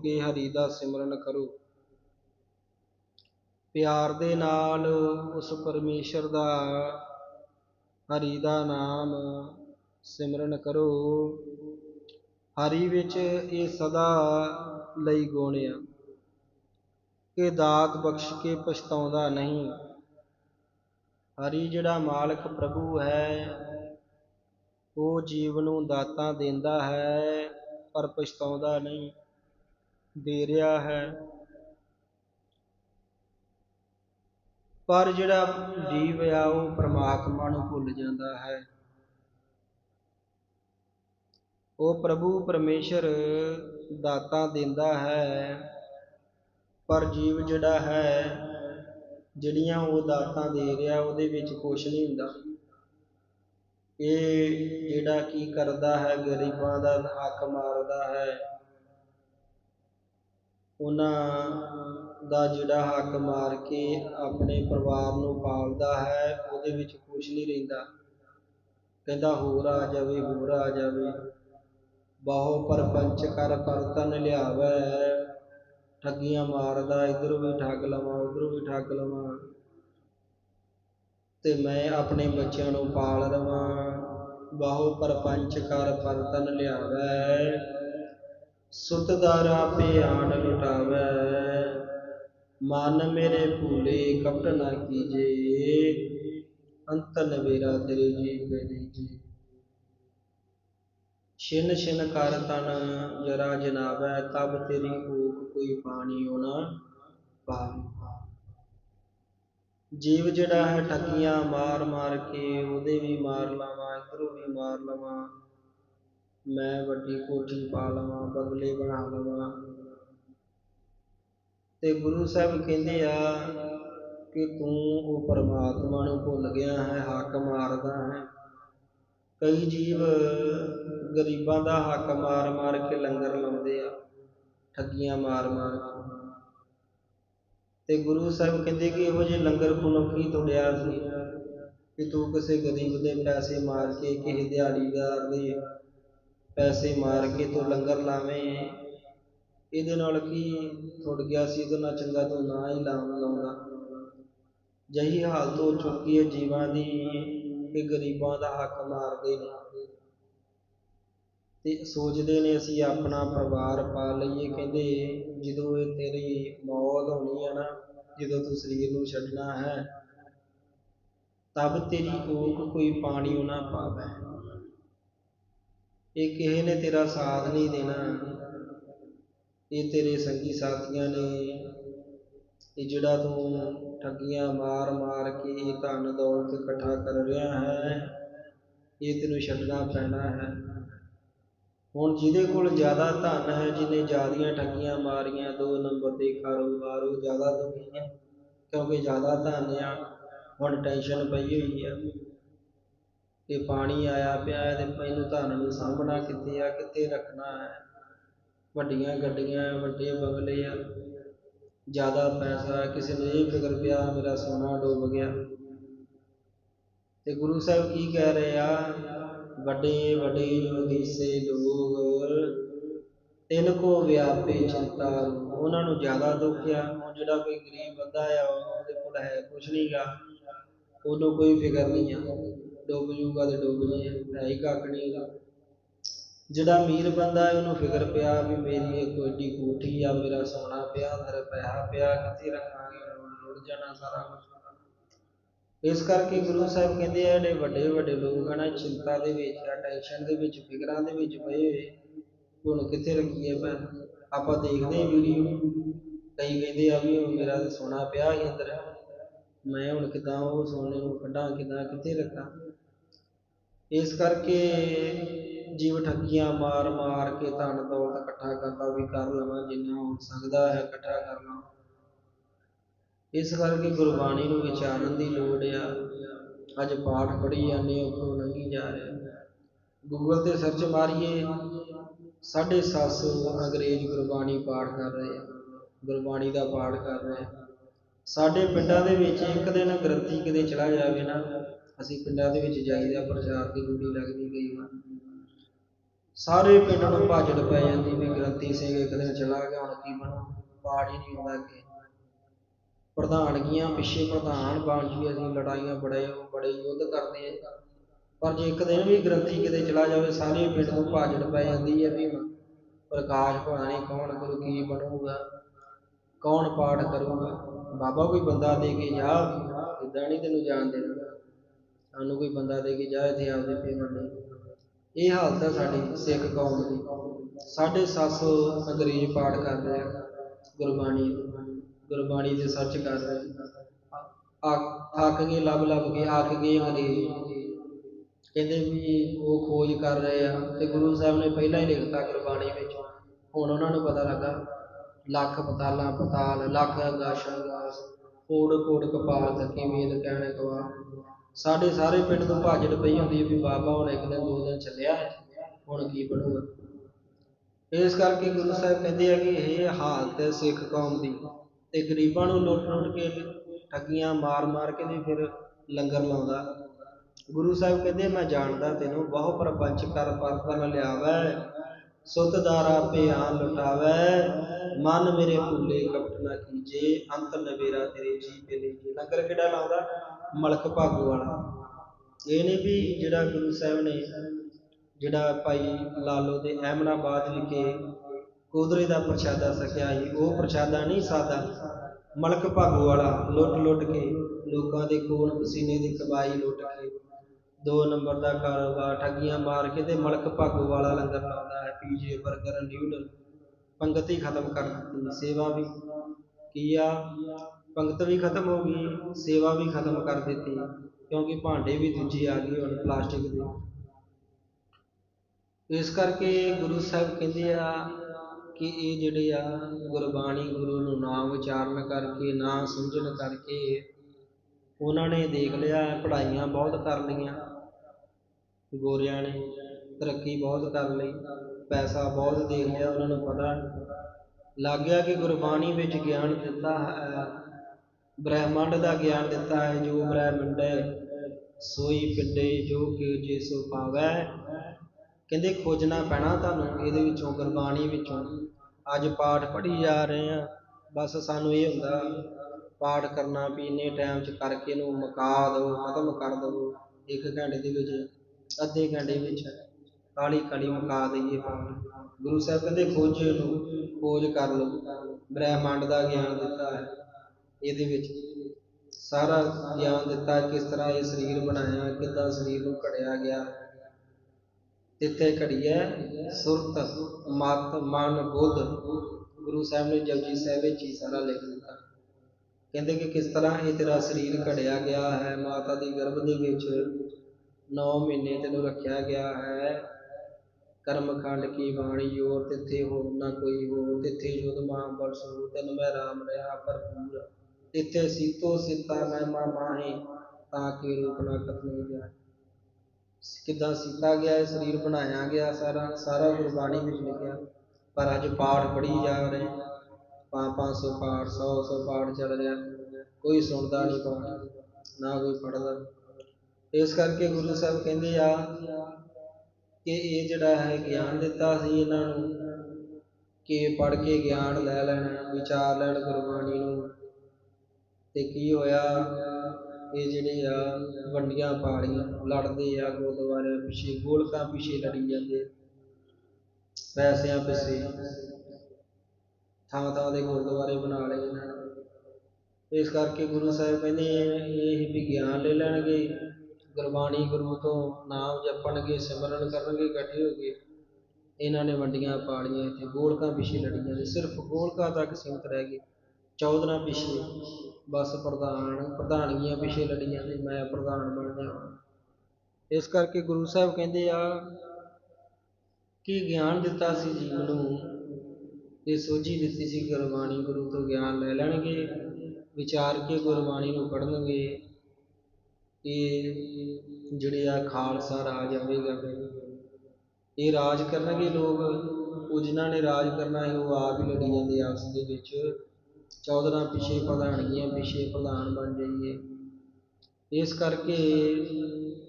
ਕੇ ਹਰੀ ਦਾ ਸਿਮਰਨ ਕਰੋ। ਪਿਆਰ ਦੇ ਨਾਲ ਉਸ ਪਰਮੇਸ਼ਰ ਦਾ ਹਰੀ ਦਾ ਨਾਮ ਸਿਮਰਨ ਕਰੋ। ਹਰੀ ਵਿੱਚ ਇਹ ਸਦਾ ਲਈ ਗੁਣ ਕਿ ਦਾਤ ਬਖਸ਼ ਕੇ ਪਛਤਾਉਂਦਾ ਨਹੀਂ। ਹਰੀ ਜਿਹੜਾ ਮਾਲਕ ਪ੍ਰਭੂ ਹੈ, ਉਹ ਜੀਵ ਨੂੰ ਦਾਤਾਂ ਦਿੰਦਾ ਹੈ, ਪਰ ਪਛਤਾਉਂਦਾ ਨਹੀਂ। ਦੇ ਰਿਹਾ ਹੈ। ਪਰ ਜਿਹੜਾ ਜੀਵ ਆ, ਉਹ ਪ੍ਰਮਾਤਮਾ ਨੂੰ ਭੁੱਲ ਜਾਂਦਾ ਹੈ। ਉਹ ਪ੍ਰਭੂ ਪਰਮੇਸ਼ਰ ਦਾਤਾਂ ਦਿੰਦਾ ਹੈ। ਪਰ ਜੀਵ ਜਿਹੜਾ ਹੈ, ਜਿਹੜੀਆਂ ਉਹ ਦਾਤਾਂ ਦੇ ਰਿਹਾ, ਉਹਦੇ ਵਿੱਚ ਕੁਛ ਨਹੀਂ ਹੁੰਦਾ। ਇਹ ਜਿਹੜਾ ਕੀ ਕਰਦਾ ਹੈ, ਗਰੀਬਾਂ ਦਾ ਹੱਕ ਮਾਰਦਾ ਹੈ। ਉਹਨਾਂ ਦਾ ਜਿਹੜਾ ਹੱਕ ਮਾਰ ਕੇ ਆਪਣੇ ਪਰਿਵਾਰ ਨੂੰ ਪਾਲਦਾ ਹੈ, ਉਹਦੇ ਵਿੱਚ ਕੁਛ ਨਹੀਂ ਰਹਿੰਦਾ। ਕਹਿੰਦਾ, ਹੋਰ ਆ ਜਾਵੇ, ਹੋਰ ਆ ਜਾਵੇ। ਬਾਹੋ ਪਰਪੰਚ ਕਰ ਪਰਤਨ ਲਿਆਵੇ। ਠੱਗੀਆਂ ਮਾਰਦਾ, ਇਧਰੋਂ ਵੀ ਠੱਗ ਲਵਾਂ, ਉਧਰੋਂ ਵੀ ਠੱਗ ਲਵਾਂ। ਤੇ ਮੈਂ ਆਪਣੇ ਬੱਚਿਆਂ ਨੂੰ ਪਾਲ ਰਵਾਂ ਬਹੁ ਪਰਪੰਚ ਕਰ ਪਰਤਨ ਲਿਆਵੇ। ਸੁਤ ਦਾਰਾ ਲੁਟਾਵੇ। ਮਨ ਮੇਰੇ ਭੂਲੇ ਕਪਟ ਨਾ ਕੀਜੇ। ਅੰਤ ਨਵੇਰਾ ਤੇਰੇ ਜੀ ਕਰੀ ਜੀ ਛਿਨ ਛਿਨ ਕਰ ਤਨ ਜਰਾ ਜਨਾਵੈ, ਤਬ ਤੇਰੀ ਊਕ ਕੋਈ ਪਾਣੀ ਨਾ ਪਾਵੇ। ਜੀਵ ਜਿਹੜਾ ਹੈ ਠੱਗੀਆਂ ਮਾਰ ਮਾਰ ਕੇ, ਉਹਦੇ ਵੀ ਮਾਰ ਲਾਵਾਂ, ਇਧਰੋਂ ਵੀ ਮਾਰ ਲਵਾਂ। ਮੈਂ ਵੱਡੀ ਕੋਠੀ ਪਾ ਲਵਾਂ, ਬਗਲੇ ਬਣਾ ਲਵਾਂ। ਤੇ ਗੁਰੂ ਸਾਹਿਬ ਕਹਿੰਦੇ ਆ ਕਿ ਤੂੰ ਉਹ ਪਰਮਾਤਮਾ ਨੂੰ ਭੁੱਲ ਗਿਆ ਹੈ, ਹੱਕ ਮਾਰਦਾ ਹੈ। ਕਈ ਜੀਵ ਗਰੀਬਾਂ ਦਾ ਹੱਕ ਮਾਰ ਮਾਰ ਕੇ ਲੰਗਰ ਲਾਉਂਦੇ ਆ, ਠੱਗੀਆਂ ਮਾਰ ਮਾਰ ਕੇ। ਤੇ ਗੁਰੂ ਸਾਹਿਬ ਕਹਿੰਦੇ ਕਿ ਇਹੋ ਜਿਹੇ ਲੰਗਰ ਕੋਲੋਂ ਕੀ ਤੁੜਿਆ ਸੀ? ਕਿ ਤੂੰ ਕਿਸੇ ਗਰੀਬ ਦੇ ਪੈਸੇ ਮਾਰ ਕੇ, ਕਿਸੇ ਦਿਹਾੜੀਦਾਰ ਦੇ ਪੈਸੇ ਮਾਰ ਕੇ ਤੂੰ ਲੰਗਰ ਲਾਵੇਂ। ਇਹਦੇ ਨਾਲ ਕੀ ਥੁੱਟ ਗਿਆ ਸੀ, ਇਹਦੇ ਨਾਲ ਚੰਗਾ ਤੂੰ ਨਾ ਹੀ ਲਾਉਣ ਲਾਉਂਦਾ। ਜਹੀ ਹਾਲਤ ਹੋ ਚੁੱਕੀ ਹੈ ਜੀਵਾਂ ਦੀ ਕਿ ਗਰੀਬਾਂ ਦਾ ਹੱਕ ਮਾਰਦੇ ਨੇ। ਤੇ ਸੋਚਦੇ ਨੇ ਅਸੀਂ ਆਪਣਾ ਪਰਿਵਾਰ ਪਾਲ ਲਈਏ। ਕਹਿੰਦੇ, ਜਦੋਂ ਇਹ ਤੇਰੀ ਮੌਤ ਹੋਣੀ ਹੈ ਨਾ, ਜਦੋਂ ਤੂੰ ਸਰੀਰ ਨੂੰ ਛੱਡਣਾ ਹੈ, ਤਬ ਤੇਰੀ ਕੋਕ ਕੋਈ ਪਾਣੀ ਉਹਨਾਂ ਪਾਵੇ। ਇਹ ਕਿਸੇ ਨੇ ਤੇਰਾ ਸਾਥ ਨਹੀਂ ਦੇਣਾ। ਇਹ ਤੇਰੇ ਸੰਗੀ ਸਾਥੀਆਂ ਨੇ। ਇਹ ਜਿਹੜਾ ਤੂੰ ਠੱਗੀਆਂ ਮਾਰ ਮਾਰ ਕੇ ਇਹ ਧਨ ਦੌਲਤ ਇਕੱਠਾ ਕਰ ਰਿਹਾ ਹੈ, ਇਹ ਤੈਨੂੰ ਛੱਡਣਾ ਪੈਣਾ ਹੈ। ਹੁਣ ਜਿਹਦੇ ਕੋਲ ਜ਼ਿਆਦਾ ਧਨ ਹੈ, ਜਿਹਨੇ ਜ਼ਿਆਦੀਆਂ ਠੱਗੀਆਂ ਮਾਰੀਆਂ, ਦੋ ਨੰਬਰ ਦੇ ਕਾਰੋਬਾਰ, ਉਹ ਜ਼ਿਆਦਾ ਦੁਖੀ ਹੈ, ਕਿਉਂਕਿ ਜ਼ਿਆਦਾ ਧਨ ਆ, ਹੁਣ ਟੈਨਸ਼ਨ ਪਈ ਹੋਈ ਹੈ ਕਿ ਪਾਣੀ ਆਇਆ ਪਿਆ ਹੈ ਤੇ ਮੈਨੂੰ ਧਨ ਨੂੰ ਸਾਂਭਣਾ ਕਿੱਥੇ ਆ, ਕਿੱਥੇ ਰੱਖਣਾ ਹੈ? ਵੱਡੀਆਂ ਗੱਡੀਆਂ, ਵੱਡੇ ਬੰਗਲੇ ਆ। ਜ਼ਿਆਦਾ ਪੈਸਾ, ਕਿਸੇ ਨੂੰ ਇਹ ਫਿਕਰ ਪਿਆ, ਮੇਰਾ ਸੋਨਾ ਡੁੱਬ ਗਿਆ। ਤੇ ਗੁਰੂ ਸਾਹਿਬ ਕੀ ਕਹਿ ਰਹੇ ਆ? ਵੱਡੇ ਵੱਡੇ ਜੋ ਦੀਸੇ ਲੋਗ ਤਿੰਨ ਕੋ ਵਿਆਪੇ ਚਿੰਤਾ ਉਹਨਾਂ ਨੂੰ ਜ਼ਿਆਦਾ ਦੁੱਖ ਆ। ਹੁਣ ਜਿਹੜਾ ਕੋਈ ਗਰੀਬ ਬੰਦਾ ਆ, ਉਹਦੇ ਕੋਲ ਹੈ ਕੁਛ ਨਹੀਂਗਾ ਉਹਨੂੰ ਕੋਈ ਫਿਕਰ ਨਹੀਂ ਆ। ਡੁੱਬ ਜੂਗਾ ਤੇ ਡੁੱਬ ਜੇ, ਹੈ ਹੀ ਕੱਖ ਨਹੀਂ ਜਿਹੜਾ ਅਮੀਰ ਬੰਦਾ ਹੈ, ਉਹਨੂੰ ਫਿਕਰ ਪਿਆ ਵੀ ਮੇਰੀ ਇੱਕ ਏਡੀ ਕੋਠੀ ਆ, ਮੇਰਾ ਸੋਨਾ ਪਿਆ ਅੰਦਰ ਪੈਸਾ ਪਿਆ, ਕਿੱਥੇ ਰੱਖਾਂਗੇ ਰੁੜ ਜਾਣਾ ਸਾਰਾ ਕੁਝ ਇਸ ਕਰਕੇ ਗੁਰੂ ਸਾਹਿਬ ਕਹਿੰਦੇ ਆ, ਜਿਹੜੇ ਵੱਡੇ ਵੱਡੇ ਲੋਕ ਹਨ ਚਿੰਤਾ ਦੇ ਵਿੱਚ ਆ, ਟੈਨਸ਼ਨ ਦੇ ਵਿੱਚ, ਫਿਕਰਾਂ ਦੇ ਵਿੱਚ ਪਏ ਹੋਏ। ਹੁਣ ਕਿੱਥੇ ਰੱਖੀਏ ਭੈਣ ਆਪਾਂ ਦੇਖਦੇ ਵੀਡੀਓ। ਕਈ ਕਹਿੰਦੇ ਆ ਵੀ ਮੇਰਾ ਸੋਨਾ ਪਿਆ ਹੀ ਅੰਦਰ। ਮੈਂ ਹੁਣ ਕਿਦਾਂ ਉਹ ਸੋਨੇ ਨੂੰ ਕੱਢਾਂ ਕਿਦਾਂ ਕਿੱਥੇ ਰੱਖਾਂ? ਇਸ ਕਰਕੇ ਜੀਵ ਠੱਗੀਆਂ ਮਾਰ ਮਾਰ ਕੇ ਧਨ ਦੌਲਤ ਇਕੱਠਾ ਕਰਦਾ ਵੀ ਕਰ ਲਵਾਂ, ਜਿੰਨਾ ਹੋ ਸਕਦਾ ਹੈ ਇਕੱਠਾ ਕਰ ਲਵਾਂ। ਇਸ ਕਰਕੇ ਗੁਰਬਾਣੀ ਨੂੰ ਵਿਚਾਰਨ ਦੀ ਲੋੜ ਆ। ਅੱਜ ਪਾਠ ਪੜ੍ਹੀ ਜਾਂਦੇ ਉੱਪਰੋਂ ਲੰਘੀ ਜਾ ਰਿਹਾ ਗੂਗਲ ਤੇ ਸਰਚ ਮਾਰੀਏ, ਸਾਢੇ ਸੱਤ ਸੌ ਅੰਗਰੇਜ਼ ਗੁਰਬਾਣੀ ਪਾਠ ਕਰ ਰਹੇ ਆ। ਗੁਰਬਾਣੀ ਦਾ ਪਾਠ ਕਰ ਰਹੇ ਸਾਡੇ ਪਿੰਡਾਂ ਦੇ ਵਿੱਚ ਇੱਕ ਦਿਨ ਗ੍ਰੰਥੀ ਕਿਤੇ ਚਲਾ ਜਾਵੇ ਨਾ ਅਸੀਂ ਪਿੰਡਾਂ ਦੇ ਵਿੱਚ ਜਾਈਦਾ ਪ੍ਰਚਾਰ ਦੀ ਡਿਊਟੀ ਲੱਗਦੀ ਕਈ ਵਾਰ ਸਾਰੇ ਪਿੰਡ ਨੂੰ ਭਾਜੜ ਪੈ ਜਾਂਦੀ ਵੀ ਗ੍ਰੰਥੀ ਸਿੰਘ ਇੱਕ ਦਿਨ ਚਲਾ ਗਿਆ, ਹੁਣ ਕੀ ਬਣੂ? ਪਾਠ ਹੀ ਨਹੀਂ ਹੁੰਦਾ ਅੱਗੇ। ਪ੍ਰਧਾਨਗੀਆਂ ਪਿੱਛੇ ਪ੍ਰਧਾਨ ਬਣ ਜੀਏ, ਅਸੀਂ ਲੜਾਈਆਂ ਬੜੇ ਬੜੇ ਯੁੱਧ ਕਰਦੇ ਆ। ਪਰ ਜੇ ਇੱਕ ਦਿਨ ਵੀ ਗ੍ਰੰਥੀ ਕਿਤੇ ਚਲਾ ਜਾਵੇ, ਸਾਰੇ ਪਿੰਡ ਨੂੰ ਭਾਜੜ ਪੈ ਜਾਂਦੀ ਹੈ ਵੀ ਹੁਣ ਪ੍ਰਕਾਸ਼ ਪਤਾ ਕੌਣ ਗੁਰੂ ਕੀ ਬਣੂਗਾ? ਕੌਣ ਪਾਠ ਕਰੂਗਾ? ਬਾਬਾ ਕੋਈ ਬੰਦਾ ਦੇ ਕੇ ਜਾ ਇਦਾਂ ਨਹੀਂ ਤੈਨੂੰ ਜਾਣ ਦੇਣਾ। ਸਾਨੂੰ ਕੋਈ ਬੰਦਾ ਦੇ ਕੇ ਜਾ ਇੱਥੇ ਆਪਦੇ ਪੇਮੈਂਟ ਨਹੀਂ ਇਹ ਹਾਲਤ ਹੈ ਸਾਡੀ, ਸਿੱਖ ਕੌਮ ਦੀ। ਸਾਢੇ ਸੱਤ ਸੌ ਅੰਗਰੇਜ਼ ਪਾਠ ਕਰ ਰਹੇ ਆ ਗੁਰਬਾਣੀ ਗੁਰਬਾਣੀ ਦੇ ਸਰਚ ਕਰ ਰਹੇ। ਆ, ਥੱਕ ਗਏ, ਲੱਭ ਲੱਭ ਕੇ, ਅੱਕ ਗਏ ਅੰਗਰੇਜ਼। ਕਹਿੰਦੇ ਵੀ ਉਹ ਖੋਜ ਕਰ ਰਹੇ ਆ ਤੇ ਗੁਰੂ ਸਾਹਿਬ ਨੇ ਪਹਿਲਾਂ ਹੀ ਲਿਖਤਾ ਗੁਰਬਾਣੀ ਵਿੱਚ। ਹੁਣ ਉਹਨਾਂ ਨੂੰ ਪਤਾ ਲੱਗਾ, ਲੱਖ ਪਤਾਲਾਂ, ਪਤਾਲ, ਲੱਖ ਆਗਾਸ਼ ਆਗਾਸ਼ ਕੋੜ ਕੋੜ ਕਪਾਲ ਥਕੀ ਵੇਦ, ਕਹਿਣੇ ਗਵਾ ਸਾਡੇ ਸਾਰੇ ਪਿੰਡ ਨੂੰ ਭਾਜੜ ਪਈ ਹੁੰਦੀ ਵੀ ਬਾਬਾ ਹੁਣ ਇੱਕ ਦਿਨ, ਦੋ ਦਿਨ ਚੱਲਿਆ ਹੁਣ ਕੀ ਬਣੂਗਾ? ਇਸ ਕਰਕੇ ਗੁਰੂ ਸਾਹਿਬ ਕਹਿੰਦੇ ਆ ਕਿ ਇਹ ਹਾਲਤ ਹੈ ਸਿੱਖ ਕੌਮ ਦੀ। ਤੇ ਗਰੀਬਾਂ ਨੂੰ ਲੁੱਟ ਲੁੱਟ ਕੇ ਠੱਗੀਆਂ ਮਾਰ ਮਾਰ ਕੇ ਤੇ ਫਿਰ ਲੰਗਰ ਲਾਉਂਦਾ। ਗੁਰੂ ਸਾਹਿਬ ਕਹਿੰਦੇ, ਮੈਂ ਜਾਣਦਾ ਤੈਨੂੰ, ਬਹੁ ਪ੍ਰਪੰਚ ਕਰ ਪਰਤਨ ਲਿਆਵੈ ਸੁਤਦਾਰਾ ਲੁਟਾਵੈ, ਮਨ ਮੇਰੇ ਭੁੱਲੇ ਕਪਟ ਨਾ ਕੀਜੇ, ਅੰਤ ਨਵੇਰਾ ਤੇਰੇ ਜੀ ਪੇ ਲੀਜੇ ਲੰਗਰ ਕਿਹੜਾ ਲਾਉਂਦਾ? ਮਲਕ ਭਾਗੂ ਵਾਲਾ। ਇਹ ਨਹੀਂ ਵੀ ਜਿਹੜਾ ਗੁਰੂ ਸਾਹਿਬ ਨੇ ਜਿਹੜਾ ਭਾਈ ਲਾਲੋ ਦੇ ਅਹਿਮਨਾਬਾਦ ਵਿਖੇ ਕੋਦਰੇ ਦਾ ਪ੍ਰਸ਼ਾਦਾ ਸਕਿਆ ਸੀ, ਉਹ ਪ੍ਰਸ਼ਾਦਾ ਨਹੀਂ ਸਾਦਾ। ਮਲਕ ਭਾਗੂ ਵਾਲਾ ਲੁੱਟ ਲੁੱਟ ਕੇ ਲੋਕਾਂ ਦੇ ਖੂਨ ਪਸੀਨੇ ਦੀ ਕਮਾਈ ਲੁੱਟ ਕੇ ਦੋ ਨੰਬਰ ਦਾ ਕਾਰੋਬਾਰ ਠੱਗੀਆਂ ਮਾਰ ਕੇ ਤੇ ਮਲਕ ਭਾਗੂ ਵਾਲਾ ਲੰਗਰ ਲਾਉਂਦਾ ਹੈ, ਪੀਜੇ 버ਗਰ ਨਿਊਡਲ, ਪੰਗਤੀ ਖਤਮ ਕਰ ਦਿੱਤੀ ਸੇਵਾ ਵੀ। ਕੀ ਆ? ਪੰਗਤ ਵੀ ਖਤਮ ਹੋ ਗਈ, ਸੇਵਾ ਵੀ ਖਤਮ ਕਰ ਦਿੱਤੀ, ਕਿਉਂਕਿ ਭਾਂਡੇ ਵੀ ਦੂਜੇ ਆ ਗਏ ਹੁਣ ਪਲਾਸਟਿਕ ਦੇ। ਇਸ ਕਰਕੇ ਗੁਰੂ ਸਾਹਿਬ ਕਹਿੰਦੇ ਆ ਕਿ ਇਹ ਜਿਹੜੇ ਆ ਗੁਰਬਾਣੀ ਗੁਰੂ ਨੂੰ ਨਾ ਉਚਾਰਨ ਕਰਕੇ, ਨਾ ਸਮਝਣ ਕਰਕੇ ਉਹਨਾਂ ਨੇ ਦੇਖ ਲਿਆ, ਪੜ੍ਹਾਈਆਂ ਬਹੁਤ ਕਰ ਲਈਆਂ। ਗੋਰਿਆਂ ਨੇ ਤਰੱਕੀ ਬਹੁਤ ਕਰ ਲਈ, ਪੈਸਾ ਬਹੁਤ ਦੇ ਲਿਆ ਉਹਨਾਂ ਨੂੰ ਪਤਾ। ਲੱਗ ਗਿਆ ਕਿ ਗੁਰਬਾਣੀ ਵਿੱਚ ਗਿਆਨ ਦਿੱਤਾ ਹੈ ਬ੍ਰਹਿਮੰਡ ਦਾ ਗਿਆਨ ਦਿੱਤਾ ਹੈ, ਜੋ ਬ੍ਰਹਿਮੰਡ ਸੋਈ ਪਿੰਡੇ ਜੋ ਕਿ ਜੇ ਸੋ ਪਾਵੈ ਕਹਿੰਦੇ, ਖੋਜਣਾ ਪੈਣਾ ਤੁਹਾਨੂੰ, ਇਹਦੇ ਵਿੱਚੋਂ, ਗੁਰਬਾਣੀ ਵਿੱਚੋਂ। ਅੱਜ ਪਾਠ ਪੜ੍ਹੀ ਜਾ ਰਹੇ ਆ ਬਸ ਸਾਨੂੰ ਇਹ ਹੁੰਦਾ, ਪਾਠ ਕਰਨਾ ਵੀ ਇੰਨੇ ਟਾਈਮ 'ਚ ਕਰਕੇ ਇਹਨੂੰ ਮੁਕਾ ਦਿਓ, ਖਤਮ ਕਰ ਦਿਓ। ਇੱਕ ਘੰਟੇ ਦੇ ਵਿੱਚ, ਅੱਧੇ ਘੰਟੇ ਵਿੱਚ ਕਾਲੀ ਕਾਲੀ ਮੁਕਾ ਦਈਏ ਪਾਠ। ਗੁਰੂ ਸਾਹਿਬ ਕਹਿੰਦੇ, ਖੋਜੇ ਨੂੰ, ਖੋਜ ਕਰ ਲਓ। ਬ੍ਰਹਿਮੰਡ ਦਾ ਗਿਆਨ ਦਿੱਤਾ ਹੈ। ਇਹਦੇ ਵਿੱਚ ਸਾਰਾ ਗਿਆਨ ਦਿੱਤਾ ਕਿਸ ਤਰ੍ਹਾਂ ਇਹ ਸਰੀਰ ਬਣਾਇਆ, ਕਿੱਦਾਂ ਸਰੀਰ ਨੂੰ ਘੜਿਆ ਗਿਆ। ਤਿੱਥੇ ਘੜੀਐ ਸੁਰਤ, ਮਤ, ਮਨ, ਬੁੱਧ। ਗੁਰੂ ਸਾਹਿਬ ਨੇ ਜਪਜੀ ਸਾਹਿਬ ਵਿੱਚ ਹੀ ਸਾਰਾ ਲਿਖ ਦਿੱਤਾ। ਕਹਿੰਦੇ ਕਿ ਕਿਸ ਤਰ੍ਹਾਂ ਇਹ ਤੇਰਾ ਸਰੀਰ ਘੜਿਆ ਗਿਆ ਹੈ, ਮਾਤਾ ਦੀ ਗਰਭ ਦੇ ਵਿੱਚ 9 ਮਹੀਨੇ ਤੈਨੂੰ ਰੱਖਿਆ ਗਿਆ ਹੈ। ਕਰਮਖੰਡ ਕੀ ਬਾਣੀ ਜੋਰ, ਤਿੱਥੇ ਹੋਰ ਨਾ ਕੋਈ ਹੋਰ, ਤਿੱਥੇ ਜੁਦ ਮਾਂ ਬਲ ਬਰਸੂ ਤਨ ਮੈਂ ਰਾਮ ਰਹਾ, ਭਰਪੂਰ। ਇੱਥੇ ਸੀਤੋ ਸੀਤਾ ਮੈਂ ਮਾ ਤਾਂ ਕਿ ਰੂਪ ਨਾ ਕਤਨੇ ਗਿਆ ਕਿੱਦਾਂ ਸੀਤਾ ਗਿਆ ਹੈ ਸਰੀਰ ਬਣਾਇਆ ਗਿਆ ਸਾਰਾ ਸਾਰਾ ਗੁਰਬਾਣੀ ਵਿੱਚ ਲਿਖਿਆ। ਪਰ ਅੱਜ ਪਾਠ ਪੜ੍ਹੀ ਜਾ ਰਹੇ। ਪੰਜ ਪੰਜ ਸੌ, ਪਾਠ ਸੌ ਸੌ ਪਾਠ ਚੱਲ ਰਿਹਾ। ਕੋਈ ਸੁਣਦਾ ਨਹੀਂ ਪਾਠ, ਨਾ ਕੋਈ ਪੜ੍ਹਦਾ। ਇਸ ਕਰਕੇ ਗੁਰੂ ਸਾਹਿਬ ਕਹਿੰਦੇ ਆ ਕਿ ਇਹ ਜਿਹੜਾ ਹੈ ਗਿਆਨ ਦਿੱਤਾ ਸੀ ਇਹਨਾਂ ਨੂੰ, ਕਿ ਪੜ੍ਹ ਕੇ ਗਿਆਨ ਲੈ ਲੈਣਾ, ਵਿਚਾਰ ਲੈਣ ਗੁਰਬਾਣੀ ਨੂੰ। ਤੇ ਕੀ ਹੋਇਆ? ਇਹ ਜਿਹੜੇ ਆ ਵੰਡੀਆਂ ਪਾਲੀਆਂ ਲੜਦੇ ਆ ਗੁਰਦੁਆਰਿਆਂ ਪਿੱਛੇ, ਗੋਲਕਾਂ ਪਿੱਛੇ ਲੜੀ ਜਾਂਦੇ। ਪੈਸਿਆਂ ਪਿੱਛੇ। ਥਾਂ ਥਾਂ ਦੇ ਗੁਰਦੁਆਰੇ ਬਣਾ ਲਏ ਇਹਨਾਂ ਨੇ। ਇਸ ਕਰਕੇ ਗੁਰੂ ਸਾਹਿਬ ਕਹਿੰਦੇ ਇਹ ਵੀ ਗਿਆਨ ਲੈ ਲੈਣਗੇ। ਗੁਰਬਾਣੀ ਗੁਰੂ ਤੋਂ ਨਾਮ ਜਪਣਗੇ, ਸਿਮਰਨ ਕਰਨਗੇ, ਇਕੱਠੇ ਹੋ ਕੇ ਇਹਨਾਂ ਨੇ ਵੰਡੀਆਂ ਪਾਲੀਆਂ ਇੱਥੇ। ਗੋਲਕਾਂ ਪਿੱਛੇ ਲੜੀਆਂ ਨੇ ਸਿਰਫ ਗੋਲਕਾਂ ਤੱਕ ਸੀਮਤ ਰਹਿ ਗਏ। ਚੌਧਰਾਂ ਪਿੱਛੇ ਬਸ ਪ੍ਰਧਾਨ, ਪ੍ਰਧਾਨਗੀਆਂ ਪਿੱਛੇ ਲੜੀ ਜਾਂਦੇ ਮੈਂ ਪ੍ਰਧਾਨ ਬਣ ਜਾਵਾਂ ਇਸ ਕਰਕੇ ਗੁਰੂ ਸਾਹਿਬ ਕਹਿੰਦੇ ਆ ਕਿ ਗਿਆਨ ਦਿੱਤਾ ਸੀ ਜੀਵ ਨੂੰ ਇਹ ਸੋਝੀ ਦਿੱਤੀ ਸੀ ਗੁਰਬਾਣੀ, ਗੁਰੂ ਤੋਂ ਗਿਆਨ ਲੈ ਲੈਣਗੇ, ਵਿਚਾਰ ਕੇ ਗੁਰਬਾਣੀ ਨੂੰ ਪੜ੍ਹਨਗੇ ਇਹ ਜਿਹੜੇ ਆ ਖਾਲਸਾ ਰਾਜ ਆਵੇਗਾ ਇਹ ਰਾਜ ਕਰਨਗੇ ਲੋਕ, ਉਹ ਜਿਨ੍ਹਾਂ ਨੇ ਰਾਜ ਕਰਨਾ ਹੈ, ਉਹ ਆਪ ਹੀ ਲੜੀ ਜਾਂਦੇ ਆਪਸ ਦੇ ਵਿੱਚ। ਚੌਧਰਾਂ ਪਿੱਛੇ ਪ੍ਰਧਾਨਗੀਆਂ ਪਿੱਛੇ ਪ੍ਰਧਾਨ ਬਣ ਜਾਈਏ। ਇਸ ਕਰਕੇ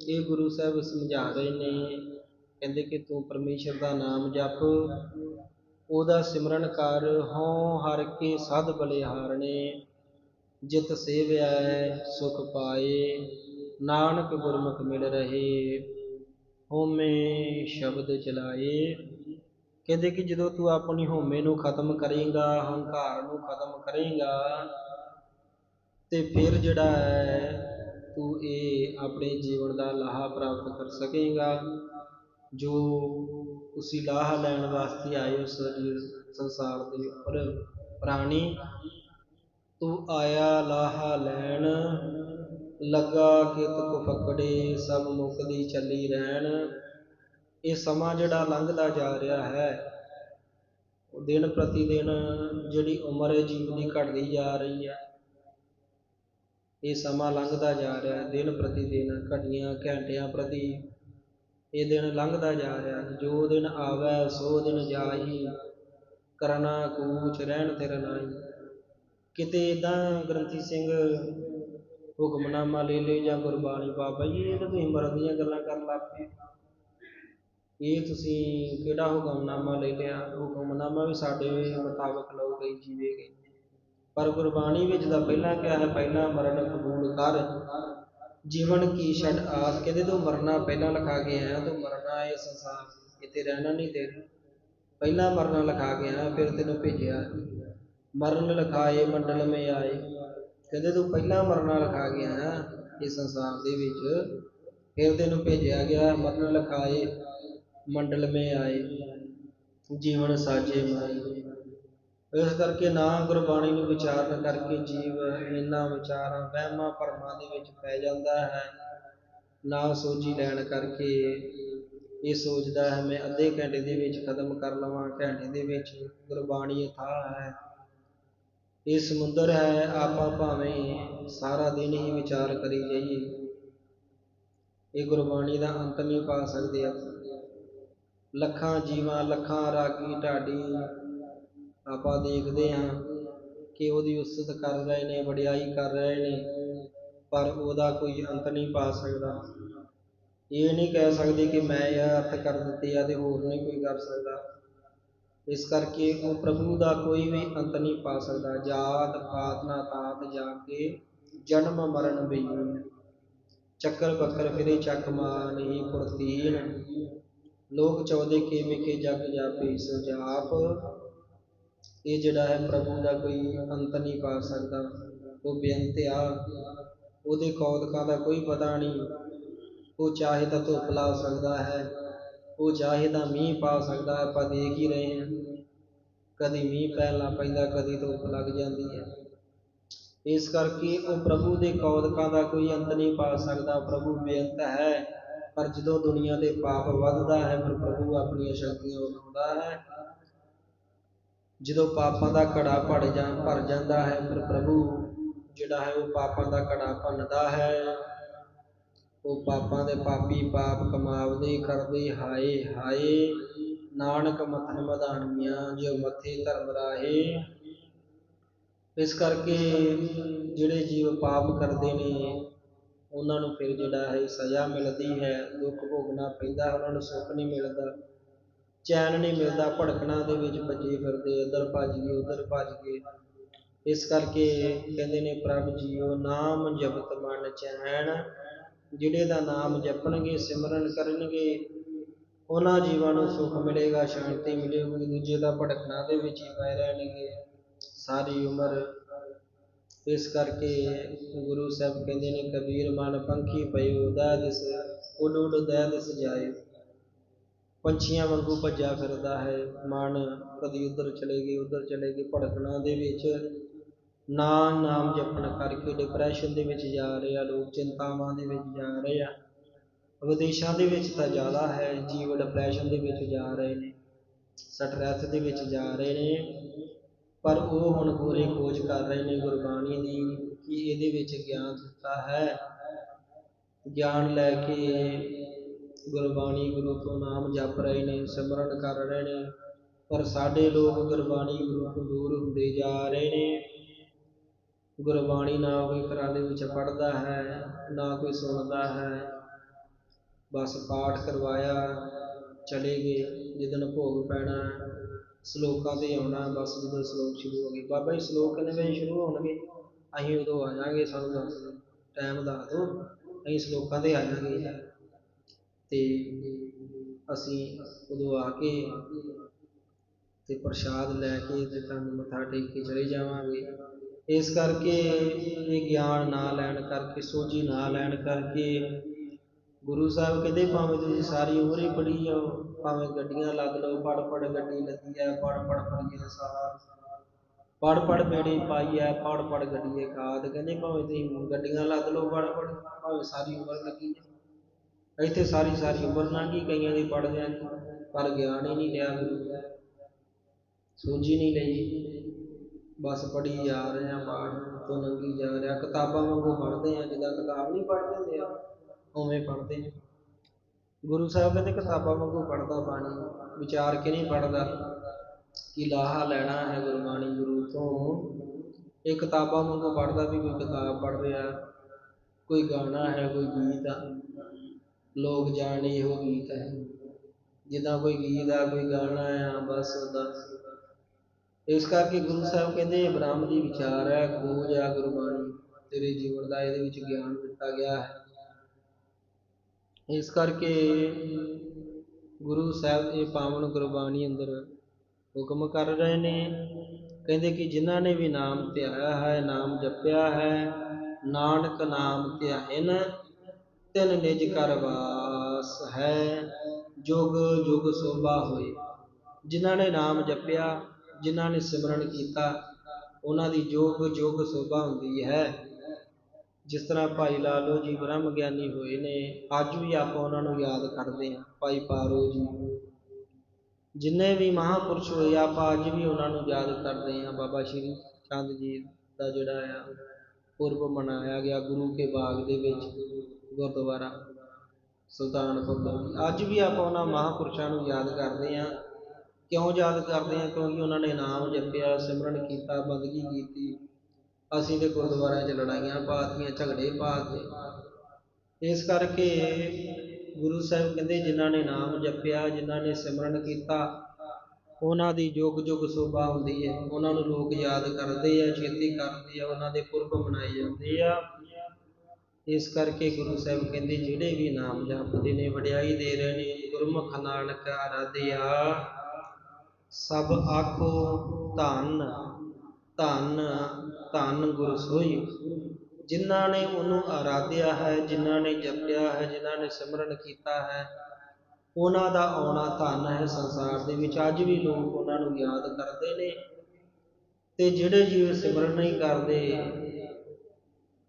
ਇਹ ਗੁਰੂ ਸਾਹਿਬ ਸਮਝਾ ਰਹੇ ਨੇ, ਕਹਿੰਦੇ ਕਿ ਤੂੰ ਪਰਮੇਸ਼ਰ ਦਾ ਨਾਮ ਜਪ, ਉਹਦਾ ਸਿਮਰਨ ਕਰ, ਹਉ ਹਰ ਕੇ ਸਦ ਬਲਿਹਾਰਣੇ ਜਿਤ ਸੇਵਿਆ ਸੁਖ ਪਾਏ, ਨਾਨਕ ਗੁਰਮੁਖ ਮਿਲ ਰਹੇ ਹੋਮੇ ਸ਼ਬਦ ਚਲਾਏ। ਕਹਿੰਦੇ ਕਿ ਜਦੋਂ ਤੂੰ ਆਪਣੀ ਹੋਮੇ ਨੂੰ ਖਤਮ ਕਰੇਗਾ, ਹੰਕਾਰ ਨੂੰ ਖਤਮ ਕਰੇਗਾ, ਤੇ ਫਿਰ ਜਿਹੜਾ ਹੈ, ਤੂੰ ਇਹ ਆਪਣੇ ਜੀਵਨ ਦਾ ਲਾਹਾ ਪ੍ਰਾਪਤ ਕਰ ਸਕੇਗਾ। ਜੋ ਤੁਸੀਂ ਲਾਹਾ ਲੈਣ ਵਾਸਤੇ ਆਏ ਹੋ ਸੰਸਾਰ ਦੇ ਉੱਪਰ ਪ੍ਰਾਣੀ, ਤੂੰ ਆਇਆ ਲਾਹਾ ਲੈਣ, ਲੱਗਾ ਕਿਤ ਕੋ ਫਕੜੇ, ਸਭ ਮੁਕਦੀ ਚੱਲੀ ਰਹਿਣ। ਇਹ ਸਮਾਂ ਜਿਹੜਾ ਲੰਘਦਾ ਜਾ ਰਿਹਾ ਹੈ ਦਿਨ ਪ੍ਰਤੀ ਦਿਨ ਜਿਹੜੀ ਉਮਰ ਹੈ, ਜੀਵਨ ਦੀ ਘਟਦੀ ਜਾ ਰਹੀ ਹੈ। ਇਹ ਸਮਾਂ ਲੰਘਦਾ ਜਾ ਰਿਹਾ ਦਿਨ ਪ੍ਰਤੀ ਦਿਨ ਘਟੀਆਂ ਘੰਟਿਆਂ ਪ੍ਰਤੀ ਇਹ ਦਿਨ ਲੰਘਦਾ ਜਾ ਰਿਹਾ ਜੋ ਦਿਨ ਆਵੈ, ਸੋ ਦਿਨ ਜਾਹੀ, ਕਰਨਾ ਕੂਚ, ਰਹਿਣ ਤੇਰਾ ਨਾਹੀ। ਕਿਤੇ ਇਦਾਂ ਗ੍ਰੰਥੀ ਸਿੰਘ ਹੁਕਮਨਾਮਾ ਲੈ ਲੈ ਜਾਂ ਗੁਰਬਾਣੀ ਬਾਬਾ ਜੀ ਇਹ ਤਾਂ ਤੁਸੀਂ ਮਰਨ ਦੀਆਂ ਗੱਲਾਂ ਕਰਨ ਲੱਗ ਪਏ। ਇਹ ਤੁਸੀਂ ਕਿਹੜਾ ਹੁਕਮਨਾਮਾ ਲੈ ਲਿਆ ਹੁਕਮਨਾਮਾ ਵੀ ਸਾਡੇ ਮੁਤਾਬਕ ਲਓ ਗਈ ਜੀਵੇ ਪਰ ਗੁਰਬਾਣੀ ਵਿੱਚ ਦਾ ਪਹਿਲਾਂ ਕਿਹਾ ਹੈ, ਪਹਿਲਾਂ ਮਰਨ ਕਬੂਲ ਕਰ। ਜੀਵਨ ਕੀ ਛੱਡ ਆਸ, ਕਹਿੰਦੇ ਤੂੰ ਮਰਨਾ ਪਹਿਲਾਂ ਲਿਖਾ ਕੇ ਆਇਆ, ਤੂੰ ਮਰਨਾ ਇਹ ਸੰਸਾਰ ਇੱਥੇ ਰਹਿਣਾ ਨਹੀਂ ਤੇ ਪਹਿਲਾਂ ਮਰਨਾ ਲਿਖਾ ਕੇ ਆਇਆ, ਫਿਰ ਤੈਨੂੰ ਭੇਜਿਆ। ਮਰਨ ਲਿਖਾਏ, ਮੰਡਲ ਮੇ ਆਏ। ਕਹਿੰਦੇ ਤੂੰ ਪਹਿਲਾਂ ਮਰਨਾ ਲਿਖਾ ਕੇ ਆਇਆ, ਇਸ ਸੰਸਾਰ ਦੇ ਵਿੱਚ। ਫਿਰ ਤੈਨੂੰ ਭੇਜਿਆ ਗਿਆ, ਮਰਨ ਲਿਖਾਏ। ਮੰਡਲ ਮੇ ਆਏ, ਜੀਵਨ ਸਾਜੇ ਮਾਈ ਇਸ ਕਰਕੇ ਨਾ ਗੁਰਬਾਣੀ ਨੂੰ ਵਿਚਾਰਨ ਕਰਕੇ ਜੀਵ ਇਹਨਾਂ ਵਿਚਾਰਾਂ, ਵਹਿਮਾਂ ਭਰਮਾਂ ਦੇ ਵਿੱਚ ਪੈ ਜਾਂਦਾ ਹੈ। ਨਾ ਸੋਚੀ ਲੈਣ ਕਰਕੇ ਇਹ ਸੋਚਦਾ ਹੈ, ਮੈਂ ਅੱਧੇ ਘੰਟੇ ਦੇ ਵਿੱਚ ਖਤਮ ਕਰ ਲਵਾਂ, ਘੰਟੇ ਦੇ ਵਿੱਚ ਗੁਰਬਾਣੀ ਅਥਾਹ ਹੈ। ਇਹ ਸਮੁੰਦਰ ਹੈ, ਆਪਾਂ ਭਾਵੇਂ ਸਾਰਾ ਦਿਨ ਹੀ ਵਿਚਾਰ ਕਰੀ ਜਾਈਏ। ਇਹ ਗੁਰਬਾਣੀ ਦਾ ਅੰਤ ਨਹੀਂ ਪਾ ਸਕਦੇ ਆਪਾਂ। ਲੱਖਾਂ ਜੀਵਾਂ ਲੱਖਾਂ ਰਾਗੀ ਢਾਡੀ ਆਪਾਂ ਦੇਖਦੇ ਹਾਂ ਕਿ ਉਹਦੀ ਉਸਤ ਕਰ ਰਹੇ ਨੇ, ਵਡਿਆਈ ਕਰ ਰਹੇ ਨੇ, ਪਰ ਉਹਦਾ ਕੋਈ ਅੰਤ ਨਹੀਂ ਪਾ ਸਕਦਾ। ਇਹ ਨਹੀਂ ਕਹਿ ਸਕਦੇ ਕਿ ਮੈਂ ਇਹ ਅਰਥ ਕਰ ਦਿੱਤੇ ਆ ਤੇ ਹੋਰ ਨਹੀਂ ਕੋਈ ਕਰ ਸਕਦਾ। ਇਸ ਕਰਕੇ ਉਹ ਪ੍ਰਭੂ ਦਾ ਕੋਈ ਵੀ ਅੰਤ ਨਹੀਂ ਪਾ ਸਕਦਾ। ਜਾਤ, ਪਾਤ, ਨਾ ਤਾਤ ਜਾ ਕੇ ਜਨਮ ਮਰਨ ਬਈਨ ਚੱਕਰ ਬੱਕਰ ਫਿਰੇ ਚੱਕ ਮਾਰ ਨਹੀਂ ਪੁਰਤੀਨ ਲੋਕ ਚਾਹੁੰਦੇ ਕੇ ਵਿਖੇ ਜਗ ਜਾਪੇ ਸੋ ਜਾਪ ਇਹ ਜਿਹੜਾ ਹੈ ਪ੍ਰਭੂ ਦਾ ਕੋਈ ਅੰਤ ਨਹੀਂ ਪਾ ਸਕਦਾ। ਉਹ ਬੇਅੰਤ ਆ। ਉਹਦੇ ਕੌਤਕਾਂ ਦਾ ਕੋਈ ਪਤਾ ਨਹੀਂ। ਉਹ ਚਾਹੇ ਤਾਂ ਧੁੱਪ ਲਾ ਸਕਦਾ ਹੈ। ਉਹ ਚਾਹੇ ਤਾਂ ਮੀਂਹ ਪਾ ਸਕਦਾ ਹੈ। ਆਪਾਂ ਦੇਖ ਹੀ ਰਹੇ ਹਾਂ। ਕਦੀ ਮੀਂਹ ਪੈਣ ਪੈਂਦਾ, ਕਦੀ ਧੁੱਪ ਲੱਗ ਜਾਂਦੀ ਹੈ। ਇਸ ਕਰਕੇ ਉਹ ਪ੍ਰਭੂ ਦੇ ਕੌਤਕਾਂ ਦਾ ਕੋਈ ਅੰਤ ਨਹੀਂ ਪਾ ਸਕਦਾ। ਪ੍ਰਭੂ ਬੇਅੰਤ ਹੈ। ਪਰ ਜਦੋਂ ਦੁਨੀਆ ਦੇ ਪਾਪ ਵੱਧਦਾ ਹੈ, ਫਿਰ ਪ੍ਰਭੂ ਆਪਣੀਆਂ ਸ਼ਕਤੀਆਂ ਵਿਖਾਉਂਦਾ ਹੈ। ਜਦੋਂ ਪਾਪਾਂ ਦਾ ਘੜਾ ਭੜ ਜਾ ਭਰ ਜਾਂਦਾ ਹੈ, ਫਿਰ ਪ੍ਰਭੂ ਜਿਹੜਾ ਹੈ, ਉਹ ਪਾਪਾਂ ਦਾ ਘੜਾ ਭੰਨਦਾ ਹੈ। ਉਹ ਪਾਪਾਂ ਦੇ ਪਾਪੀ ਪਾਪ ਕਮਾਵਦੇ ਕਰਦੇ, ਹਾਏ ਹਾਏ, ਨਾਨਕ ਮਥਨ ਮਧਾਨੀਆਂ ਜੋ ਮੱਥੇ ਧਰਮ ਰਾਹੇ। ਇਸ ਕਰਕੇ ਜਿਹੜੇ ਜੀਵ ਪਾਪ ਕਰਦੇ ਨੇ ਉਹਨਾਂ ਨੂੰ ਫਿਰ ਜਿਹੜਾ ਹੈ ਸਜ਼ਾ ਮਿਲਦੀ ਹੈ, ਦੁੱਖ ਭੋਗਣਾ ਪੈਂਦਾ ਉਹਨਾਂ ਨੂੰ ਸੁੱਖ ਨਹੀਂ ਮਿਲਦਾ, ਚੈਨ ਨਹੀਂ ਮਿਲਦਾ, ਭੜਕਣਾ ਦੇ ਵਿੱਚ ਭੱਜੇ ਫਿਰਦੇ, ਇੱਧਰ ਭੱਜ ਗਏ, ਉੱਧਰ ਭੱਜ ਗਏ। ਇਸ ਕਰਕੇ ਕਹਿੰਦੇ ਨੇ ਪ੍ਰਭ ਜੀਓ, ਨਾਮ ਜਪਤ ਮਨ ਚੈਨ, ਜਿਹੜੇ ਦਾ ਨਾਮ ਜਪਣਗੇ, ਸਿਮਰਨ ਕਰਨਗੇ, ਉਹਨਾਂ ਜੀਵਾਂ ਨੂੰ ਸੁੱਖ ਮਿਲੇਗਾ, ਸ਼ਾਂਤੀ ਮਿਲੇਗੀ, ਦੂਜੇ ਦਾ ਭੜਕਣਾ ਦੇ ਵਿੱਚ ਹੀ ਪਏ ਰਹਿਣਗੇ। ਸਾਰੀ ਉਮਰ ਇਸ ਕਰਕੇ ਗੁਰੂ ਸਾਹਿਬ ਕਹਿੰਦੇ ਨੇ, ਕਬੀਰ ਮਨ ਪੰਖੀ ਪਇਓ ਦਾ ਦਿਸ, ਉਡ ਉਡ ਦਾ ਜਾਏ। ਪੰਛੀਆਂ ਵਾਂਗੂ ਭੱਜਿਆ ਫਿਰਦਾ ਹੈ ਮਨ ਕਦੀ ਉਧਰ ਚਲੇ ਗਏ, ਉਧਰ ਚਲੇ ਗਏ, ਭੜਕਣਾ ਦੇ ਵਿੱਚ ਨਾਮ ਨਾਮ ਜਪਣ ਕਰਕੇ ਡਿਪਰੈਸ਼ਨ ਦੇ ਵਿੱਚ ਜਾ ਰਹੇ ਆ, ਲੋਕ ਚਿੰਤਾਵਾਂ ਦੇ ਵਿੱਚ ਜਾ ਰਹੇ ਆ। ਵਿਦੇਸ਼ਾਂ ਦੇ ਵਿੱਚ ਤਾਂ ਜ਼ਿਆਦਾ ਹੈ, ਜੀਵ ਡਿਪਰੈਸ਼ਨ ਦੇ ਵਿੱਚ ਜਾ ਰਹੇ ਨੇ ਸਟ੍ਰੈਸ ਦੇ ਵਿੱਚ ਜਾ ਰਹੇ ਨੇ। ਪਰ ਉਹ ਹੁਣ ਪੂਰੀ ਖੋਜ ਕਰ ਰਹੇ ਨੇ ਗੁਰਬਾਣੀ ਦੀ ਕਿ ਇਹਦੇ ਵਿੱਚ ਗਿਆਨ ਦਿੱਤਾ ਹੈ। ਗਿਆਨ ਲੈ ਕੇ ਗੁਰਬਾਣੀ ਗੁਰੂ ਤੋਂ ਨਾਮ ਜਪ ਰਹੇ ਨੇ, ਸਿਮਰਨ ਕਰ ਰਹੇ ਨੇ, ਪਰ ਸਾਡੇ ਲੋਕ ਗੁਰਬਾਣੀ ਗੁਰੂ ਤੋਂ ਦੂਰ ਹੁੰਦੇ ਜਾ ਰਹੇ ਨੇ। ਗੁਰਬਾਣੀ ਨਾ ਕੋਈ ਘਰਾਂ ਦੇ ਵਿੱਚ ਪੜ੍ਹਦਾ ਹੈ, ਨਾ ਕੋਈ ਸੁਣਦਾ ਹੈ। ਬਸ ਪਾਠ ਕਰਵਾਇਆ, ਚਲੇ ਗਏ, ਜਿੱਦਣ ਭੋਗ ਪੈਣਾ ਸ਼ਲੋਕਾਂ ਤੇ ਆਉਣਾ, ਬਸ ਜਦੋਂ ਸ਼ਲੋਕ ਸ਼ੁਰੂ ਹੋ ਗਏ। ਬਾਬਾ ਜੀ, ਸ਼ਲੋਕ ਕਿੰਨੇ ਵਜੇ ਸ਼ੁਰੂ ਹੋਣਗੇ, ਅਸੀਂ ਉਦੋਂ ਆ ਜਾਾਂਗੇ ਸਾਨੂੰ ਦੱਸ ਦਿਓ। ਟਾਈਮ ਦੱਸ ਦਿਓ, ਅਸੀਂ ਸ਼ਲੋਕਾਂ ਤੇ ਆ ਜਾਾਂਗੇ ਤੇ ਅਸੀਂ ਉਦੋਂ ਆ ਕੇ ਤੇ ਪ੍ਰਸ਼ਾਦ ਲੈ ਕੇ ਤੇ ਤੁਹਾਨੂੰ ਮੱਥਾ ਟੇਕ ਕੇ ਚਲੇ ਜਾਵਾਂਗੇ। ਇਸ ਕਰਕੇ ਇਹ ਗਿਆਨ ਨਾ ਲੈਣ ਕਰਕੇ, ਸੋਝੀ ਨਾ ਲੈਣ ਕਰਕੇ ਗੁਰੂ ਸਾਹਿਬ ਕਹਿੰਦੇ ਭਾਵੇਂ ਤੁਸੀਂ ਸਾਰੀ ਉਮਰ ਹੀ ਪੜ੍ਹੀ ਜਾਓ, ਭਾਵੇਂ ਗੱਡੀਆਂ ਲੱਗ ਲਓ ਪੜ ਪੜ ਗੱਡੀ ਲੱਗੀ ਹੈ ਪੜ ਪੜ ਪੜੀਏ ਸਾਰ। ਪੜ ਪੜ ਬੇੜੀ ਪਾਈ ਹੈ ਪੜ ਪੜ ਗੱਡੀਏ ਖਾਦ ਕਹਿੰਦੇ ਭਾਵੇਂ ਤੁਸੀਂ ਗੱਡੀਆਂ ਲੱਦ ਲਓ ਪੜ ਪੜ ਭਾਵੇਂ ਸਾਰੀ ਉਮਰ ਲੱਗੀ ਜਾਏ ਇੱਥੇ ਸਾਰੀ ਸਾਰੀ ਉਮਰ ਲੰਘੀ, ਕਈਆਂ ਦੀ ਪੜ੍ਹਦਿਆਂ ਦੀ ਪਰ ਗਿਆਨ ਹੀ ਨਹੀਂ ਲਿਆ ਗੁਰੂ ਸੂਝੀ ਨਹੀਂ ਲਈ। ਬਸ ਪੜੀ ਜਾ ਰਹੇ ਆ ਪਾਠ ਤੋਂ ਲੰਘੀ ਜਾ ਰਿਹਾ ਕਿਤਾਬਾਂ ਵਾਂਗੂ ਪੜ੍ਹਦੇ ਆ, ਜਿੱਦਾਂ ਕਿਤਾਬ ਨਹੀਂ ਪੜ੍ਹਦੇ ਹੁੰਦੇ ਆ। ਉਵੇਂ ਪੜ੍ਹਦੇ ਆ ਗੁਰੂ ਸਾਹਿਬ ਕਹਿੰਦੇ ਕਿਤਾਬਾਂ ਵਾਂਗੂ ਪੜ੍ਹਦਾ ਬਾਣੀ, ਵਿਚਾਰ ਕੇ ਨਹੀਂ ਪੜ੍ਹਦਾ। ਕਿ ਲਾਹਾ ਲੈਣਾ ਹੈ ਗੁਰਬਾਣੀ ਗੁਰੂ ਤੋਂ। ਇਹ ਕਿਤਾਬਾਂ ਵਾਂਗੂ ਪੜ੍ਹਦਾ ਵੀ ਕੋਈ ਕਿਤਾਬ ਪੜ੍ਹ ਰਿਹਾ, ਕੋਈ ਗਾਣਾ ਹੈ, ਕੋਈ ਗੀਤ ਆ। ਲੋਕ ਜਾਣੇ ਇਹੋ ਗੀਤ ਹੈ। ਜਿੱਦਾਂ ਕੋਈ ਗੀਤ ਆ, ਕੋਈ ਗਾਣਾ ਆ, ਬਸ ਉਹਦਾ। ਇਸ ਕਰਕੇ ਗੁਰੂ ਸਾਹਿਬ ਕਹਿੰਦੇ ਬ੍ਰਹਮ ਦੀ ਵਿਚਾਰ ਹੈ, ਖੋਜ ਆ ਗੁਰਬਾਣੀ। ਤੇਰੇ ਜੀਵਨ ਦਾ ਇਹਦੇ ਵਿੱਚ ਗਿਆਨ ਦਿੱਤਾ ਗਿਆ ਹੈ। ਇਸ ਕਰਕੇ ਗੁਰੂ ਸਾਹਿਬ ਇਹ ਪਾਵਨ ਗੁਰਬਾਣੀ ਅੰਦਰ ਹੁਕਮ ਕਰ ਰਹੇ ਨੇ। ਕਹਿੰਦੇ ਕਿ ਜਿਨ੍ਹਾਂ ਨੇ ਵੀ ਨਾਮ ਧਿਆਇਆ ਹੈ, ਨਾਮ ਜਪਿਆ ਹੈ, ਨਾਨਕ ਨਾਮ ਧਿਆਇਨ, ਤਿਨ ਨਿਜ ਕਰ ਵਾਸ ਹੈ, ਜੁਗ ਜੁਗ ਸੋਭਾ ਹੋਏ। ਜਿਨ੍ਹਾਂ ਨੇ ਨਾਮ ਜਪਿਆ, ਜਿਨ੍ਹਾਂ ਨੇ ਸਿਮਰਨ ਕੀਤਾ, ਉਹਨਾਂ ਦੀ ਜੋਗ ਜੋਗ ਸੋਭਾ ਹੁੰਦੀ ਹੈ। ਜਿਸ ਤਰ੍ਹਾਂ ਭਾਈ ਲਾਲੋ ਜੀ ਬ੍ਰਹਮ ਗਿਆਨੀ ਹੋਏ ਨੇ, ਅੱਜ ਵੀ ਆਪਾਂ ਉਹਨਾਂ ਨੂੰ ਯਾਦ ਕਰਦੇ ਹਾਂ, ਭਾਈ ਪਾਰੋ ਜੀ। ਜਿੰਨੇ ਵੀ ਮਹਾਪੁਰਸ਼ ਹੋਏ, ਆਪਾਂ ਅੱਜ ਵੀ ਉਹਨਾਂ ਨੂੰ ਯਾਦ ਕਰਦੇ ਹਾਂ। ਬਾਬਾ ਸ਼੍ਰੀ ਚੰਦ ਜੀ ਦਾ ਜਿਹੜਾ ਆ, ਪੁਰਬ ਮਨਾਇਆ ਗਿਆ ਗੁਰੂ ਕੇ ਬਾਗ ਦੇ ਵਿੱਚ, ਗੁਰਦੁਆਰਾ ਸੁਲਤਾਨਪੁਰ ਦਾ। ਅੱਜ ਵੀ ਆਪਾਂ ਉਹਨਾਂ ਮਹਾਪੁਰਸ਼ਾਂ ਨੂੰ ਯਾਦ ਕਰਦੇ ਹਾਂ। ਕਿਉਂ ਯਾਦ ਕਰਦੇ ਹਾਂ? ਕਿਉਂਕਿ ਉਹਨਾਂ ਨੇ ਨਾਮ ਜਪਿਆ, ਸਿਮਰਨ ਕੀਤਾ ਬੰਦਗੀ ਕੀਤੀ। ਅਸੀਂ ਤੇ ਗੁਰਦੁਆਰਿਆਂ 'ਚ ਲੜਾਈਆਂ ਪਾਤੀਆਂ ਝਗੜੇ ਪਾਤੇ ਇਸ ਕਰਕੇ ਗੁਰੂ ਸਾਹਿਬ ਕਹਿੰਦੇ, ਜਿਨ੍ਹਾਂ ਨੇ ਨਾਮ ਜਪਿਆ, ਜਿਨ੍ਹਾਂ ਨੇ ਸਿਮਰਨ ਕੀਤਾ, ਉਹਨਾਂ ਦੀ ਜੁਗ ਜੁਗ ਸੋਭਾ ਹੁੰਦੀ ਹੈ ਉਹਨਾਂ ਨੂੰ ਲੋਕ ਯਾਦ ਕਰਦੇ ਆ, ਛੇਤੀ ਕਰਦੇ ਆ, ਉਹਨਾਂ ਦੇ ਪੁਰਬ ਮਨਾਏ ਜਾਂਦੇ ਆ। ਇਸ ਕਰਕੇ ਗੁਰੂ ਸਾਹਿਬ ਕਹਿੰਦੇ, ਜਿਹੜੇ ਵੀ ਨਾਮ ਜਪਦੇ ਨੇ, ਵਡਿਆਈ ਦੇ ਰਹੇ ਨੇ, ਗੁਰਮੁਖ ਨਾਨਕ ਆਰਾਧਿਆ, ਸਭ ਆਖੋ ਧੰਨ। ਧੰਨ ਧੰਨ ਗੁਰ ਸੋਈ। ਜਿਨ੍ਹਾਂ ਨੇ ਉਹਨੂੰ ਆਰਾਧਿਆ ਹੈ, ਜਿਨ੍ਹਾਂ ਨੇ ਜਪਿਆ ਹੈ, ਜਿਨ੍ਹਾਂ ਨੇ ਸਿਮਰਨ ਕੀਤਾ ਹੈ, ਉਹਨਾਂ ਦਾ ਆਉਣਾ ਧੰਨ ਹੈ ਸੰਸਾਰ ਦੇ ਵਿੱਚ। ਅੱਜ ਵੀ ਲੋਕ ਉਹਨਾਂ ਨੂੰ ਯਾਦ ਕਰਦੇ ਨੇ ਤੇ ਜਿਹੜੇ ਜੀਵ ਸਿਮਰਨ ਨਹੀਂ ਕਰਦੇ,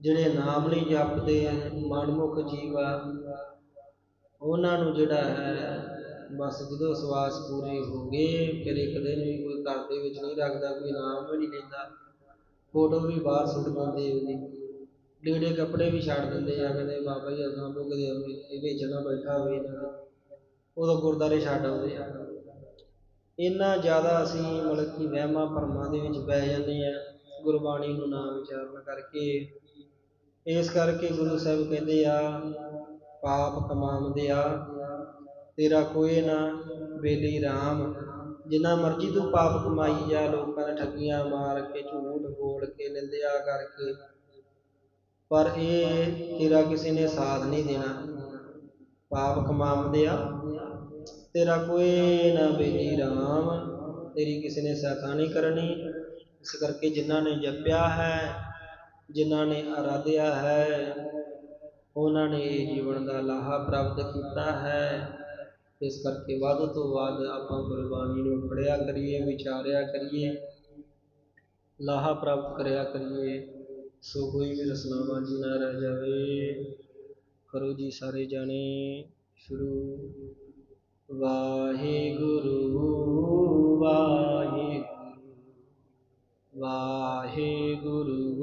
ਜਿਹੜੇ ਨਾਮ ਨਹੀਂ ਜਪਦੇ, ਮਨਮੁਖ ਜੀਵ ਆ, ਉਹਨਾਂ ਨੂੰ ਜਿਹੜਾ ਹੈ, ਬਸ ਜਦੋਂ ਸਵਾਸ ਪੂਰੇ ਹੋ ਗਏ, ਫਿਰ ਇੱਕ ਦਿਨ ਵੀ ਕੋਈ ਘਰ ਦੇ ਵਿੱਚ ਨਹੀਂ ਰੱਖਦਾ, ਕੋਈ ਨਾਮ ਵੀ ਨਹੀਂ ਲੈਂਦਾ। ਫੋਟੋ ਵੀ ਬਾਹਰ ਸੁੱਟ ਦਿੰਦੇ ਉਹਦੀ। ਲੀੜੇ ਕੱਪੜੇ ਵੀ ਛੱਡ ਦਿੰਦੇ ਆ, ਕਹਿੰਦੇ ਬਾਬਾ ਜੀ, ਅਸਾਂ ਤੋਂ ਕਿਤੇ ਇਹ ਵੇਚਣਾ ਬੈਠਾ ਹੋਵੇ ਇਹਨਾਂ ਉਦੋਂ ਗੁਰਦਾਰੇ ਛੱਡ ਆਉਂਦੇ ਆ। ਇੰਨਾ ਜ਼ਿਆਦਾ ਅਸੀਂ ਮਤਲਬ ਕਿ ਵਹਿਮਾਂ ਭਰਮਾਂ ਦੇ ਵਿੱਚ ਪੈ ਜਾਂਦੇ ਆ, ਗੁਰਬਾਣੀ ਨੂੰ ਨਾ ਵਿਚਾਰਨ ਕਰਕੇ। ਇਸ ਕਰਕੇ ਗੁਰੂ ਸਾਹਿਬ ਕਹਿੰਦੇ ਆ, ਪਾਪ ਕਮਾਉਂਦੇ ਆ, ਤੇਰਾ ਕੋਈ ਨਾ ਬੇਲੀ RAM ਜਿੰਨਾ ਮਰਜ਼ੀ ਤੂੰ ਪਾਪ ਕਮਾਈ ਜਾ, ਲੋਕਾਂ ਨੇ ਠੱਗੀਆਂ ਮਾਰ ਕੇ, ਝੂਠ ਬੋਲ ਕੇ, ਨਿੰਦਿਆ ਕਰਕੇ। ਪਰ ਇਹ ਤੇਰਾ ਕਿਸੇ ਨੇ ਸਾਥ ਨਹੀਂ ਦੇਣਾ। ਪਾਪ ਕਮਾਉਂਦੇ ਆ। ਤੇਰਾ ਕੋਈ ਨਾ ਬੇਲੀ ਰਾਮ। ਤੇਰੀ ਕਿਸੇ ਨੇ ਸਹਾਇਤਾ ਨਹੀਂ ਕਰਨੀ। ਇਸ ਕਰਕੇ ਜਿਨ੍ਹਾਂ ਨੇ ਜਪਿਆ ਹੈ, ਜਿਨ੍ਹਾਂ ਨੇ ਆਰਾਧਿਆ ਹੈ, ਉਹਨਾਂ ਨੇ ਜੀਵਨ ਦਾ ਲਾਹਾ ਪ੍ਰਾਪਤ ਕੀਤਾ ਹੈ। ਇਸ ਕਰਕੇ ਵੱਧ ਤੋਂ ਵੱਧ ਆਪਾਂ ਗੁਰਬਾਣੀ ਨੂੰ ਪੜ੍ਹਿਆ ਕਰੀਏ, ਵਿਚਾਰਿਆ ਕਰੀਏ, ਲਾਹਾ ਪ੍ਰਾਪਤ ਕਰਿਆ ਕਰੀਏ, ਸੋ ਕੋਈ ਵੀ ਰਸਨਾ ਜੀ ਨਾ ਰਹਿ ਜਾਵੇ, ਕਰੋ ਜੀ ਸਾਰੇ ਜਾਣੇ ਸ਼ੁਰੂ। ਵਾਹਿਗੁਰੂ ਵਾਹਿਗੁਰੂ ਵਾਹਿਗੁਰੂ